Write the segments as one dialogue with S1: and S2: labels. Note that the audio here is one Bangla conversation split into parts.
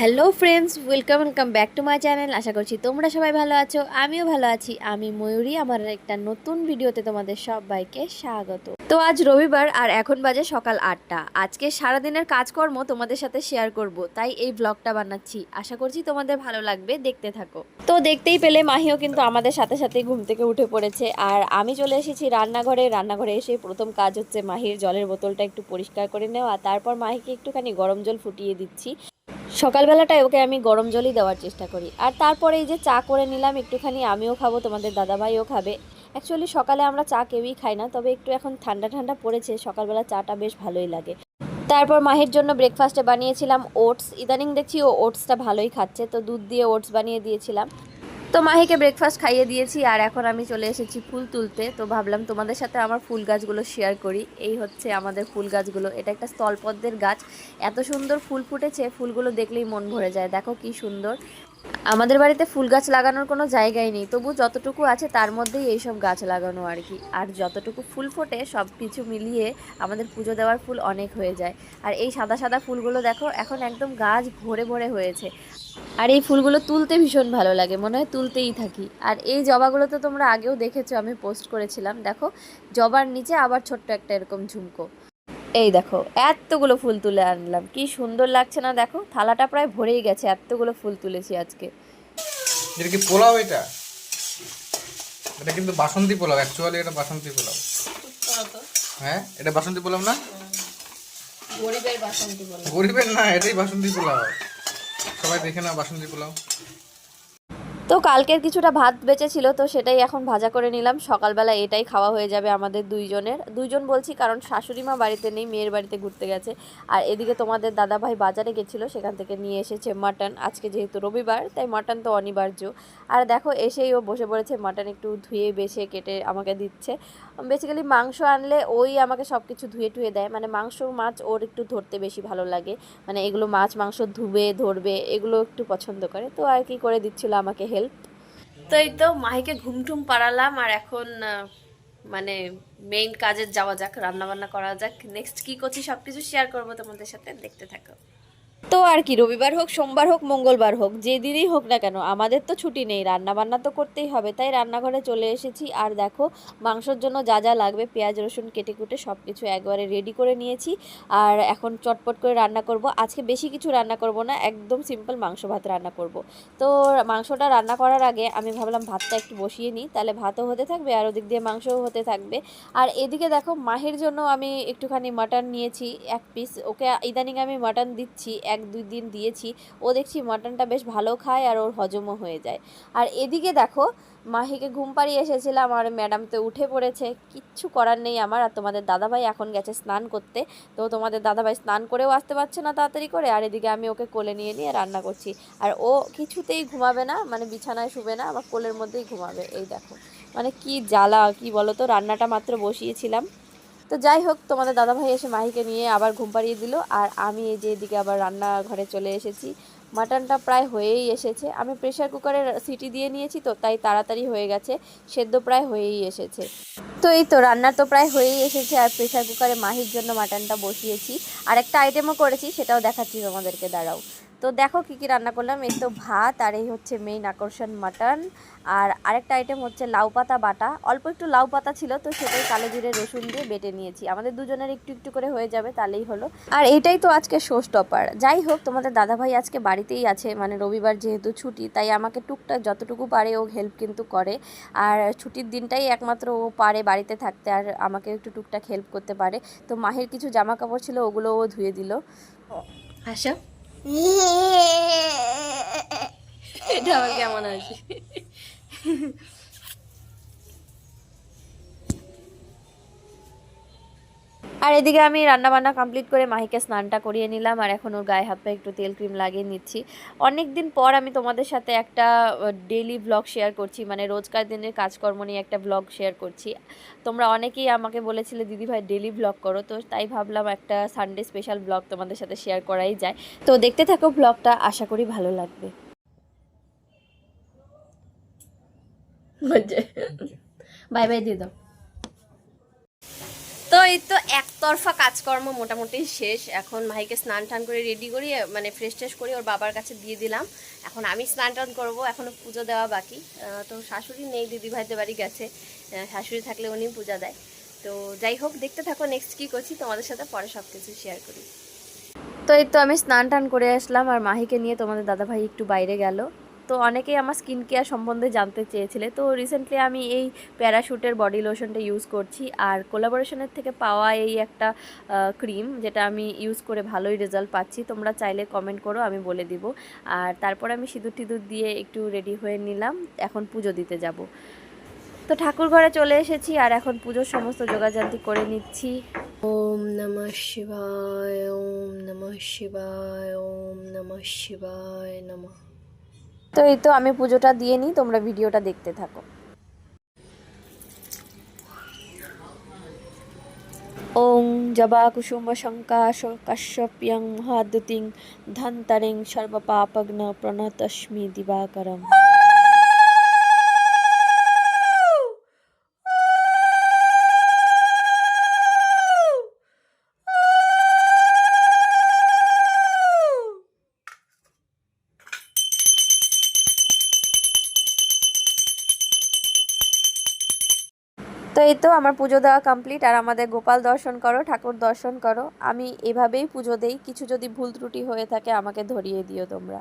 S1: Hello friends, welcome welcome back to my channel আশা করছি তোমরা সবাই ভালো আছো, আমিও ভালো আছি। আমি ময়ূরী, আমার একটা নতুন ভিডিওতে তোমাদের সবাইকে স্বাগত। তো আজ রবিবার আর এখন বাজে সকাল আটটা। আজকে সারাদিনের কাজকর্ম তোমাদের সাথে শেয়ার করব, তাই এই ব্লগটা বানাচ্ছি। আশা করছি তোমাদের ভালো লাগবে, দেখতে থাকো। তো দেখতেই পেলে মাহিও কিন্তু আমাদের সাথে সাথে ঘুম থেকে উঠে পড়েছে। আর আমি চলে এসেছি রান্নাঘরে। রান্নাঘরে এসে প্রথম কাজ হচ্ছে মাহির জলের বোতলটা একটু পরিষ্কার করে নেওয়া। তারপর মাহিকে একটুখানি গরম জল ফুটিয়ে দিচ্ছি। সকালবেলাটায় ওকে আমি গরম জলই দেওয়ার চেষ্টা করি। আর তারপরে এই যে চা করে নিলাম, একটুখানি আমিও খাব, তোমাদের দাদাভাইও খাবে। অ্যাকচুয়ালি সকালে আমরা চা কেউই খাই না, তবে একটু এখন ঠান্ডা ঠান্ডা পড়েছে, সকালবেলা চাটা বেশ ভালোই লাগে। তারপর মাহের জন্য ব্রেকফাস্টে বানিয়েছিলাম ওটস ইদানিং দেখছি ও ওটসটা ভালোই খাচ্ছে, তো দুধ দিয়ে ওটস বানিয়ে দিয়েছিলাম। তো মাহিকে ব্রেকফাস্ট খাইয়ে দিয়েছি আর এখন আমি চলে এসেছি ফুল তুলতে। তো ভাবলাম তোমাদের সাথে আমার ফুল গাছগুলো শেয়ার করি। এই হচ্ছে আমাদের ফুল গাছগুলো। এটা একটা স্থলপদ্মের গাছ। এত সুন্দর ফুল ফুটেছে, ফুলগুলো দেখলেই মন ভরে যায়। দেখো কি সুন্দর। আমাদের বাড়িতে ফুল গাছ লাগানোর কোনো জায়গাই নেই। তবু যতটুকু আছে তার মধ্যেই এইসব গাছ লাগানো আর কি। আর যতটুকু ফুল ফোটে সব কিছু মিলিয়ে আমাদের পুজো দেওয়ার ফুল অনেক হয়ে যায়। আর এই সাদা সাদা ফুলগুলো দেখো, এখন একদম গাছ ভরে ভরে হয়েছে। আর এই ফুলগুলো তুলতে ভীষণ ভালো লাগে, মনে হয় তুলতেই থাকি। আর এই জবাগুলো তো তোমরা আগেও দেখেছ, আমি পোস্ট করেছিলাম। দেখো, জবার নিচে আবার ছোট্ট একটা এরকম ঝুমকো। এই দেখো এতগুলো ফুল তুলে আনলাম। কি সুন্দর লাগছে না দেখো? থালাটা প্রায় ভরেই গেছে এতগুলো ফুল তুলেছি আজকে।
S2: এটা কি পোলাও এটা? এটা কিন্তু বাসন্তী পোলাও অ্যাকচুয়ালি এটা বাসন্তী পোলাও। হ্যাঁ? এটা বাসন্তী পোলাও না?
S1: গরিবের বাসন্তী বলে
S2: গরিবের না এটাই বাসন্তী পোলাও। সবাই দেখে না বাসন্তী পোলাও।
S1: তো কালকের কিছুটা ভাত বেঁচে ছিল, তো সেটাই এখন ভাজা করে নিলাম। সকালবেলা এটাই খাওয়া হয়ে যাবে আমাদের দুইজনের। দুইজন বলছি, কারণ শাশুড়ি মা বাড়িতে নেই, মেয়ের বাড়িতে ঘুরতে গেছে। আর এদিকে তোমাদের দাদা ভাই বাজারে গেছিল, সেখান থেকে নিয়ে এসেছে মাটন আজকে যেহেতু রবিবার, তাই মাটন তো অনিবার্য। আর দেখো, এসেই ও বসে পড়েছে মাটন একটু ধুয়ে বেছে কেটে আমাকে দিচ্ছে। বেসিক্যালি মাংস আনলে ওই আমাকে সব কিছু ধুয়ে টুয়ে দেয়। মানে মাংস, মাছ ওর একটু ধরতে বেশি ভালো লাগে। মানে এগুলো মাছ, মাংস ধুবে, ধরবে, এগুলো একটু পছন্দ করে। তো আর কি করে দিচ্ছিল আমাকে হেল্প তো এই তো মাহিকে ঘুমটুম পাড়ালাম আর এখন মানে মেইন কাজে যাওয়া যাক, রান্নাবান্না করা যাক। নেক্সট কি করছি সব কিছু শেয়ার করব তোমাদের সাথে, দেখতে থাকো। তো আর কি, রবিবার হোক, সোমবার হোক, মঙ্গলবার হোক, যে দিনই হোক না কেন, আমাদের তো ছুটি নেই রান্না বান্না তো করতেই হবে, তাই রান্নাঘরে চলে এসেছি। আর দেখো, মাংসর জন্য যা যা লাগবে, পেঁয়াজ, রসুন কেটে কুটে সব কিছু একবারে রেডি করে নিয়েছি। আর এখন চটপট করে রান্না করব। আজকে বেশি কিছু রান্না করব না, একদম সিম্পল মাংস ভাত রান্না করব। তো মাংসটা রান্না করার আগে আমি ভাবলাম ভাতটা একটু বসিয়ে নিই, তাহলে ভাতও হতে থাকবে আর ওদিক দিয়ে মাংসও হতে থাকবে। আর এদিকে দেখো, মাহের জন্য আমি একটুখানি মাটন নিয়েছি, এক পিস ওকে ইদানিং আমি মাটন দিচ্ছি, এক দুই দিন দিয়েছি। ও দেখছি মাটনটা বেশ ভালো খায় আর ওর হজমও হয়ে যায়। আর এদিকে দেখো, মাহিকে ঘুম পাড়িয়ে এসেছিলাম আর ম্যাডাম তো উঠে পড়েছে। কিচ্ছু করার নেই আমার আর তোমাদের দাদাভাই এখন গেছে স্নান করতে। তো তোমাদের দাদাভাই স্নান করেও আসতে পারছে না তাড়াতাড়ি করে। আর এদিকে আমি ওকে কোলে নিয়ে নিয়ে রান্না করছি। আর ও কিছুতেই ঘুমাবে না মানে বিছানায় শুবে না আমার কোলের মধ্যেই ঘুমাবে। এই দেখো মানে কি জ্বালা, কি বলো তো, রান্নাটা মাত্র বসিয়েছিলাম। তো যাই হোক, তোমাদের দাদাভাই এসে মাহিকে নিয়ে আবার ঘুম পাড়িয়ে দিল। আর আমি এই যে এদিকে আবার রান্নাঘরে চলে এসেছি। মাটনটা প্রায় হয়েই এসেছে। আমি প্রেশার কুকারে সিটি দিয়ে নিয়েছি তো, তাই তাড়াতাড়ি হয়ে গেছে। সেদ্ধ প্রায় হয়েই এসেছে। তো এই তো রান্না তো প্রায় হয়েই এসেছে, আর প্রেশার কুকারে মাহির জন্য মাটনটা বসিয়েছি। আর একটা আইটেমও করেছি, সেটাও দেখাচ্ছি তোমাদেরকে, দাঁড়াও। তো দেখো কী কী রান্না করলাম। এই তো ভাত আর এই হচ্ছে মেইন আকর্ষণ মাটন আর আরেকটা আইটেম হচ্ছে লাউ পাতা বাটা। অল্প একটু লাউ পাতা ছিল তো সেটাই কালো জিরে রসুন দিয়ে বেটে নিয়েছি। আমাদের দুজনের একটু একটু করে হয়ে যাবে তাহলেই হলো। আর এইটাই তো আজকে শো স্টপার যাই হোক, তোমাদের দাদাভাই আজকে বাড়িতেই আছে মানে রবিবার যেহেতু ছুটি, তাই আমাকে টুকটাক যতটুকু পারে ও হেল্প কিন্তু করে। আর ছুটির দিনটাই একমাত্র ও পারে বাড়িতে থাকতে আর আমাকে একটু টুকটাক হেল্প করতে পারে। তো মাহের কিছু জামা কাপড় ছিল, ওগুলো ও ধুয়ে দিল। হাসা এটা আমার কেমন আছে আর এদিকে আমি রান্না বান্না কমপ্লিট করে মাহিকে স্নানটা করিয়ে নিলাম, আর এখন ওর গায়ে হাত পায়ে একটু তেল ক্রিম লাগিয়ে নিচ্ছি। অনেক দিন পর আমি তোমাদের সাথে একটা ডেলি ব্লগ শেয়ার করছি মানে রোজকার দিনের কাজকর্ম নিয়ে একটা ব্লগ শেয়ার করছি। তোমরা অনেকেই আমাকে বলেছিলে, দিদি ভাই ডেলি ব্লগ করো। তো তাই ভাবলাম একটা সানডে স্পেশাল ব্লগ তোমাদের সাথে শেয়ার করাই যায়। তো দেখতে থাকো ব্লগটা আশা করি ভালো লাগবে। বাই বাই দিয়ে দাও। তো এই তো একতরফা কাজকর্ম মোটামুটি শেষ। এখন মাহিকে স্নান টান করে রেডি করি মানে ফ্রেশ ট্রেশ করে ওর বাবার কাছে দিয়ে দিলাম। এখন আমি স্নান টান করব এখনও পুজো দেওয়া বাকি। তো শাশুড়ি নেই দিদি ভাইদের বাড়ি গেছে। শাশুড়ি থাকলে উনি পূজা দেয়। তো যাই হোক, দেখতে থাকো নেক্সট কী করছি, তোমাদের সাথে পরে সব কিছু শেয়ার করি। তো এই তো আমি স্নান টান করে আসলাম, আর মাহিকে নিয়ে তোমাদের দাদাভাই একটু বাইরে গেল। তো অনেকেই আমার স্কিন কেয়ার সম্বন্ধে জানতে চেয়েছিলে। তো রিসেন্টলি আমি এই প্যারাশুটের বডি লোশনটা ইউজ করছি। আর কোলাবোরেশনের থেকে পাওয়া এই একটা ক্রিম যেটা আমি ইউজ করে ভালোই রেজাল্ট পাচ্ছি। তোমরা চাইলে কমেন্ট করো, আমি বলে দিব। আর তারপর আমি সিঁদুর টিঁদুর দিয়ে একটু রেডি হয়ে নিলাম। এখন পুজো দিতে যাব। তো ঠাকুর ঘরে চলে এসেছি আর এখন পুজোর সমস্ত যোগাযান্তি করে নিচ্ছি। ওম নমঃ শিবায়, ওম নমঃ শিবায়, ওম নমঃ শিবায় নমঃ। তো এই তো আমি পুজোটা দিয়ে নিই, তোমরা ভিডিওটা দেখতে থাকো। ওং জবা কুসুম শঙ্কাশ কাশ্যপ্যং মহাদুতিং ধন্তারিং সর্বপাপগ্ন প্রণতস্মি দিবাকরম। তো এই তো আমার পুজো দেওয়া কমপ্লিট আর আমাদের গোপাল দর্শন করো, ঠাকুর দর্শন করো। আমি এভাবেই পুজো দেই, কিছু যদি ভুল ত্রুটি হয়ে থাকে আমাকে ধরিয়ে দিও তোমরা।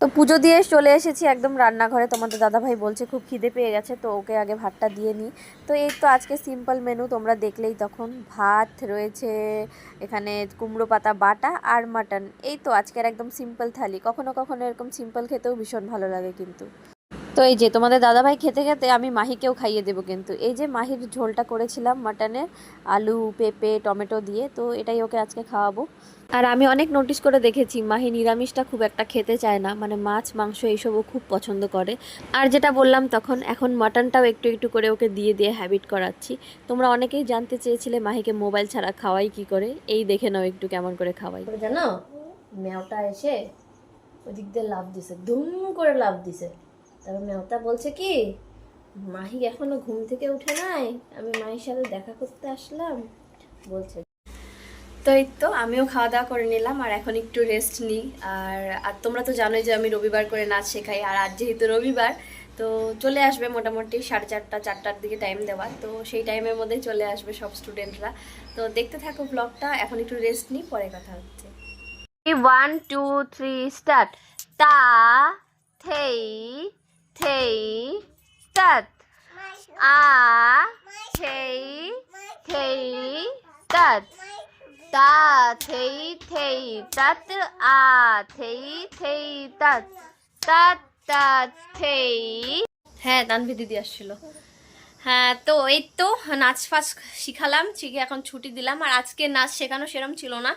S1: তো পুজো দিয়ে চলে এসেছি একদম রান্নাঘরে, তোমাদের দাদাভাই বলছে খুব খিদে পেয়ে গেছে, তো ওকে আগে ভাতটা দিয়ে নিই। তো এই তো আজকে সিম্পল মেনু তোমরা দেখলেই তখন। ভাত রয়েছে, এখানে কুমড়ো পাতা, বাটা আর মাটন এই তো আজকের একদম সিম্পল থালি। কখনো কখনো এরকম সিম্পল খেতেও ভীষণ ভালো লাগে কিন্তু। তো এই যে তোমাদের দাদাভাই খেতে খেতে আমি মাহিকেও খাইয়ে দেবো কিন্তু। এই যে মাহির ঝোলটা করেছিলাম মাটনের আলু, পেঁপে, টমেটো দিয়ে, তো এটাই ওকে আজকে খাওয়াবো। আর আমি অনেক নোটিস করে দেখেছি মাহি নিরামিষটা খুব একটা খেতে চায় না মানে মাছ, মাংস এইসবও খুব পছন্দ করে। আর যেটা বললাম তখন, এখন মাটনটাও একটু একটু করে ওকে দিয়ে দিয়ে হ্যাবিট করাচ্ছি। তোমরা অনেকেই জানতে চেয়েছিলে মাহিকে মোবাইল ছাড়া খাওয়াই কি করে, এই দেখে নাও একটু কেমন করে খাওয়াই। জানো মেওটা এসে ওদিক দিয়ে লাভ দিছে, ধুম করে লাভ দিছে। তারপর মেহতা বলছে কি মাহি এখনও ঘুম থেকে উঠে নাই আমি মাহির সাথে দেখা করতে আসলাম। বলছে তো এই তো আমিও খাওয়া দাওয়া করে নিলাম আর এখন একটু রেস্ট নিই। আর আর তোমরা তো জানোই যে আমি রবিবার করে নাচ শেখাই আর আজ যেহেতু রবিবার তো চলে আসবে মোটামুটি সাড়ে চারটা চারটার দিকে টাইম দেওয়া। তো সেই টাইমের মধ্যেই চলে আসবে সব স্টুডেন্টরা তো দেখতে থাকো ব্লগটা এখন একটু রেস্ট নিই পরে কথা হচ্ছে। ওয়ান টু থ্রি স্টার্ট তা থেই। থেই তাত আ থেই থেই তাত তা থেই থেই তাত আ থেই থেই তাত তাত তাত থেই হ্যাঁ তানভি দিদি আসছিল হ্যাঁ তো এই তো নাচ ফাচ শিখালাম শিখে এখন ছুটি দিলাম, আর আজকে নাচ শেখানো সেরম ছিল না।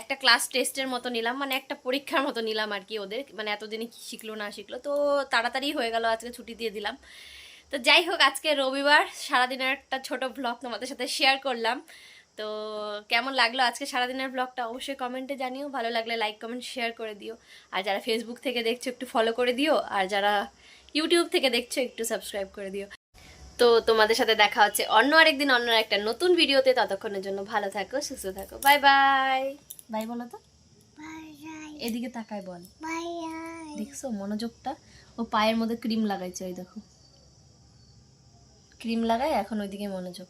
S1: একটা ক্লাস টেস্টের মতো নিলাম মানে একটা পরীক্ষার মতো নিলাম আর কি ওদের মানে এতদিনে কি শিখলো না শিখলো, তো তাড়াতাড়ি হয়ে গেল, আজকে ছুটি দিয়ে দিলাম। তো যাই হোক, আজকে রবিবার, সারাদিনের একটা ছোট ব্লগ তোমাদের সাথে শেয়ার করলাম। তো কেমন লাগল আজকে সারাদিনের ব্লগটা অবশ্যই কমেন্টে জানিও, ভালো লাগলে লাইক কমেন্ট শেয়ার করে দিও। আর যারা ফেসবুক থেকে দেখছ, একটু ফলো করে দিও, আর যারা ইউটিউব থেকে দেখছ, একটু সাবস্ক্রাইব করে দিও। তো তোমাদের সাথে দেখা হচ্ছে অন্য আরেকদিন অন্য একটা নতুন ভিডিওতে। ততক্ষণের জন্য ভালো থাকো সুস্থ থাকো। Bye bye. বাই বলো তো? এদিকে তাকায় বল। দেখছ মনোযোগটা? ও পায়ের মধ্যে ক্রিম লাগাইছে ওই দেখো। ক্রিম লাগায় এখন ওইদিকে মনোযোগ।